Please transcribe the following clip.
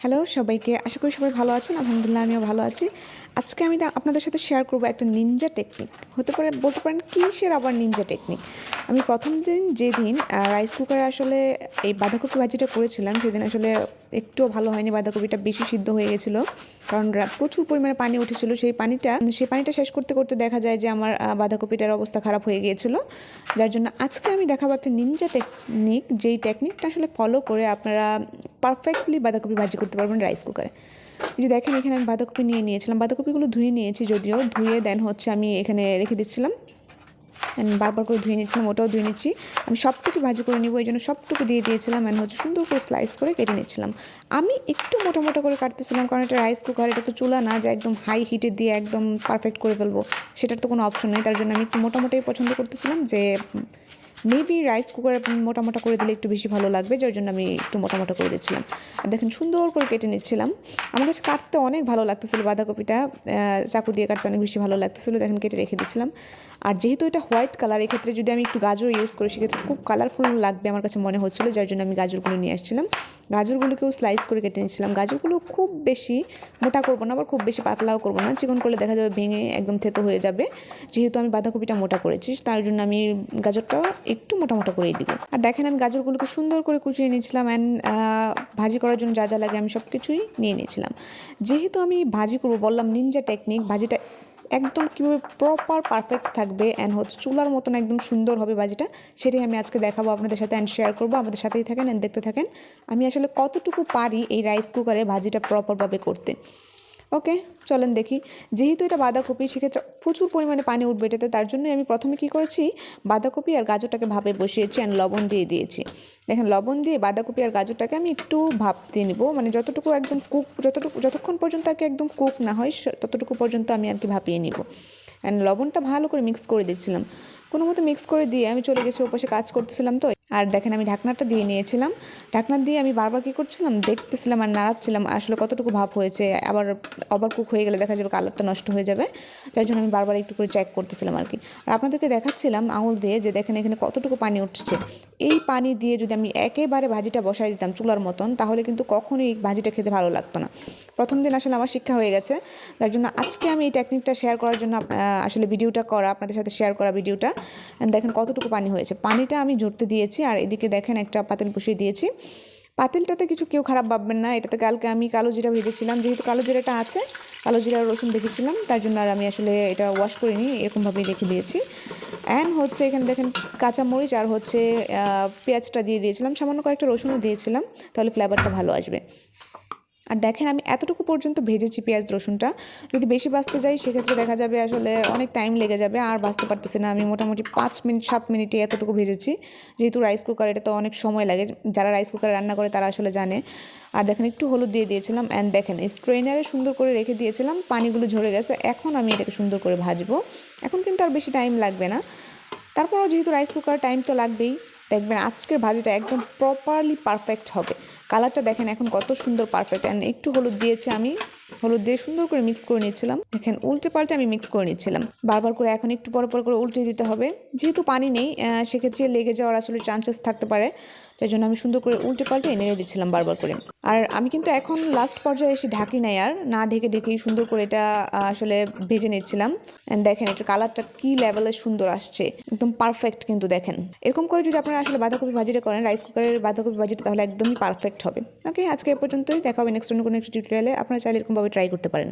Hello সবাইকে আশা করি সবাই ভালো আছেন। আলহামদুলিল্লাহ আমিও ভালো আছি। আজকে আমি আপনাদের সাথে শেয়ার করব একটা নিনজা টেকনিক হতে পারে বলতে পারেন কিসের আবার নিনজা টেকনিক আমি প্রথম দিন যেদিন রাইস কুকারে আসলে এই বাঁধাকপি ভাজিটা করেছিলাম, সেদিন আসলে একটুও ভালো হয়নি, বাঁধাকপিটা বেশি সিদ্ধ হয়ে গেছিল। কারণ প্রচুর পরিমাণে পানি উঠেছিল, সেই পানিটা সেই পানিটা শেষ করতে করতে দেখা যায় যে আমার বাঁধাকপিটার অবস্থা খারাপ হয়ে গিয়েছিল। যার জন্য আজকে আমি দেখাবো একটা নিনজা টেকনিক যেই টেকনিকটা আসলে ফলো করে আপনারা পারফেক্টলি বাঁধাকপি ভাজি করতে পারবেন রাইস কুকারে এই যে দেখেন, এখানে আমি বাঁধাকপি নিয়ে নিয়েছিলাম। বাঁধাকপিগুলো ধুয়ে নিয়েছি যদিও। ধুয়ে দেন হচ্ছে আমি এখানে রেখে দিচ্ছিলাম। বারবার করে ধুয়ে নিচ্ছিলাম, ওটাও ধুয়ে নিচ্ছি। আমি সবটুকু ভাজি করে নিব, এই জন্য সবটুকু দিয়ে দিয়েছিলাম অ্যান্ড হচ্ছে সুন্দর করে স্লাইস করে কেটে নিচ্ছিলাম। আমি একটু মোটা মোটা করে কাটতেছিলাম, কারণ এটা রাইস কুকার এটা তো চুলা না, যে একদম হাই হিটে দিয়ে একদম পারফেক্ট করে ফেলব। সেটার তো কোনো অপশন নেই। তার জন্য আমি একটু মোটামোটাই পছন্দ করতেছিলাম যে মেবি রাইস কুকারে মোটা মোটা করে দিলে একটু বেশি ভালো লাগবে, যার জন্য আমি একটু মোটা মোটা করে দিচ্ছিলাম। আর দেখেন সুন্দর করে কেটে নিচ্ছিলাম। আমার কাছে কাটতে অনেক ভালো লাগতেছিল বাঁধাকপিটা চাকু দিয়ে কাটতে অনেক বেশি ভালো লাগতেছিল, দেখেন কেটে রেখে দিচ্ছিলাম। আর যেহেতু এটা হোয়াইট কালার এক্ষেত্রে যদি আমি একটু গাজর ইউজ করি, সেক্ষেত্রে খুব কালারফুল লাগবে আমার কাছে মনে হচ্ছিল, যার জন্য আমি গাজরগুলো নিয়ে আসছিলাম। গাজরগুলোকেও স্লাইস করে কেটে নিচ্ছিলাম। গাজরগুলো খুব বেশি মোটা করব না, আবার খুব বেশি পাতলাও করব না। চিকন করলে দেখা যাবে ভেঙে একদম থেতো হয়ে যাবে। যেহেতু আমি বাঁধাকপিটা মোটা করেছি, তার জন্য আমি গাজরটাও একটু মোটা মোটা করেই দিব। আর দেখেন আমি গাজরগুলোকে সুন্দর করে কুচিয়ে নিয়েছিলাম অ্যান্ড ভাজি করার জন্য যা যা লাগে আমি সব কিছুই নিয়ে নিয়েছিলাম। যেহেতু আমি ভাজি করব, বললাম নিনজা টেকনিক ভাজিটা একদম কীভাবে প্রপার পারফেক্ট থাকবে অ্যান্ড হচ্ছে চুলার মতন একদম সুন্দর হবে বাজিটা সেটাই আমি আজকে দেখাবো আপনাদের সাথে অ্যান্ড শেয়ার করব। আমাদের সাথেই থাকেন অ্যান্ড দেখতে থাকেন। আমি আসলে কতটুকু পারি এই রাইস কুকারে ভাজিটা প্রপারভাবে করতে। ওকে, চলেন দেখি। যেহেতু এটা বাঁধাকপি, সেক্ষেত্রে প্রচুর পরিমাণে পানি উঠবে এটাতে, তার জন্যই আমি প্রথমে কী করেছি, বাঁধাকপি আর গাজরটাকে ভাপে বসিয়েছি অ্যান্ড লবণ দিয়ে দিয়েছি। দেখেন, লবণ দিয়ে বাঁধাকপি আর গাজরটাকে আমি একটু ভাপ দিয়ে নিব মানে যতটুকু একদম কুক, যতটুকু, যতক্ষণ পর্যন্ত আর কি একদম কুক না হয় ততটুকু পর্যন্ত আমি আর কি ভাপিয়ে নিব। অ্যান্ড লবণটা ভালো করে মিক্স করে দিচ্ছিলাম কোনো মতো মিক্স করে দিয়ে আমি চলে গেছি ওপাশে কাজ করতেছিলাম তো। আর দেখেন আমি ঢাকনাটা দিয়ে নিয়েছিলাম। ঢাকনা দিয়ে আমি বারবার কী করছিলাম? দেখতেছিলাম আর নাড়াচ্ছিলাম। আসলে কতটুকু ভাব হয়েছে, আবার ওভার কুক হয়ে গেলে দেখা যাবে কালারটা নষ্ট হয়ে যাবে। যার জন্য আমি বারবার একটু করে চেক করতেছিলাম আর কি। আর আপনাদেরকে দেখাচ্ছিলাম আঙুল দিয়ে যে দেখেন এখানে কতটুকু পানি উঠছে। এই পানি দিয়ে যদি আমি একেবারে ভাজিটা বসাই দিতাম চুলার মতন, তাহলে কিন্তু কখনোই ভাজিটা খেতে ভালো লাগতো না। প্রথম দিন আসলে আমার শিক্ষা হয়ে গেছে। তার জন্য আজকে আমি এই টেকনিকটা শেয়ার করার জন্য আসলে ভিডিওটা করা, আপনাদের সাথে শেয়ার করা ভিডিওটা। দেখেন কতটুকু পানি হয়েছে। পানিটা আমি ঝরতে দিয়েছি আর এদিকে দেখেন একটা পাতিল বসিয়ে দিয়েছি। পাতিলটাতে কিছু কেউ খারাপ ভাববেন না, এটাতে কালকে আমি কালো জিরা ভেজেছিলাম। যেহেতু কালো জিরাটা আছে, কালো জিরা রসুন ভেজেছিলাম, তার জন্য আর আমি আসলে এটা ওয়াশ করিনি, এরকমভাবেই রেখে দিয়েছি। অ্যান্ড হচ্ছে এখানে দেখেন কাঁচা মরিচ আর হচ্ছে পেঁয়াজটা দিয়ে দিয়েছিলাম। সামান্য কয়েকটা রসুনও দিয়েছিলাম, তাহলে ফ্লেভারটা ভালো আসবে। আর দেখেন আমি এতটুকু পর্যন্ত ভেজেছি পেঁয়াজ রসুনটা। যদি বেশি বাঁচতে যাই, সেক্ষেত্রে দেখা যাবে আসলে অনেক টাইম লেগে যাবে, আর বাঁচতে পারতেছি না। আমি মোটামুটি পাঁচ মিনিট, সাত মিনিটে এতটুকু ভেজেছি। যেহেতু রাইস কুকার এটা তো অনেক সময় লাগে। যারা রাইস কুকারে রান্না করে, তারা আসলে জানে। আর দেখেন, একটু হলুদ দিয়ে দিয়েছিলাম। অ্যান্ড দেখেন স্ট্রেনারে সুন্দর করে রেখে দিয়েছিলাম। পানিগুলো ঝরে গেছে। এখন আমি এটাকে সুন্দর করে ভাজবো। এখন কিন্তু আর বেশি টাইম লাগবে না। তারপরেও যেহেতু রাইস কুকার টাইম তো লাগবেই। দেখবেন আজকের ভাজিটা একদম প্রপারলি পারফেক্ট হবে। কালারটা দেখেন এখন কত সুন্দর পারফেক্ট অ্যান্ড একটু হলুদ দিয়েছি আমি। হলুদ দিয়ে সুন্দর করে মিক্স করে নিচ্ছিলাম। দেখেন উল্টে পাল্টে আমি মিক্স করে নিচ্ছিলাম। বারবার করে এখন একটু পর পর করে উল্টে দিতে হবে। যেহেতু পানি নেই সেক্ষেত্রে লেগে যাওয়ার আসলে চান্সেস থাকতে পারে। তাই জন্য আমি সুন্দর করে উল্টে পাল্টে নেড়ে দিচ্ছিলাম বারবার করে। আর আমি কিন্তু এখন লাস্ট পর্যায়ে এসে ঢাকি নাই আর। না ঢেকে ঢেকেই সুন্দর করে এটা আসলে ভেজে নিচ্ছিলাম। দেখেন, এটার কালারটা কি লেভেলের সুন্দর আসছে। একদম পারফেক্ট কিন্তু দেখেন। এরকম করে যদি আপনারা আসলে বাঁধাকপি ভাজিটা করেন রাইস কুকারের বাঁধাকপি ভাজিটা, তাহলে একদমই পারফেক্ট হবে। ওকে আজকে এ পর্যন্তই। দেখা হবে নেক্সট অন্য কোনো একটা টিউটোরিয়ালে আপনারা চাইলে এরকমভাবে ট্রাই করতে পারেন।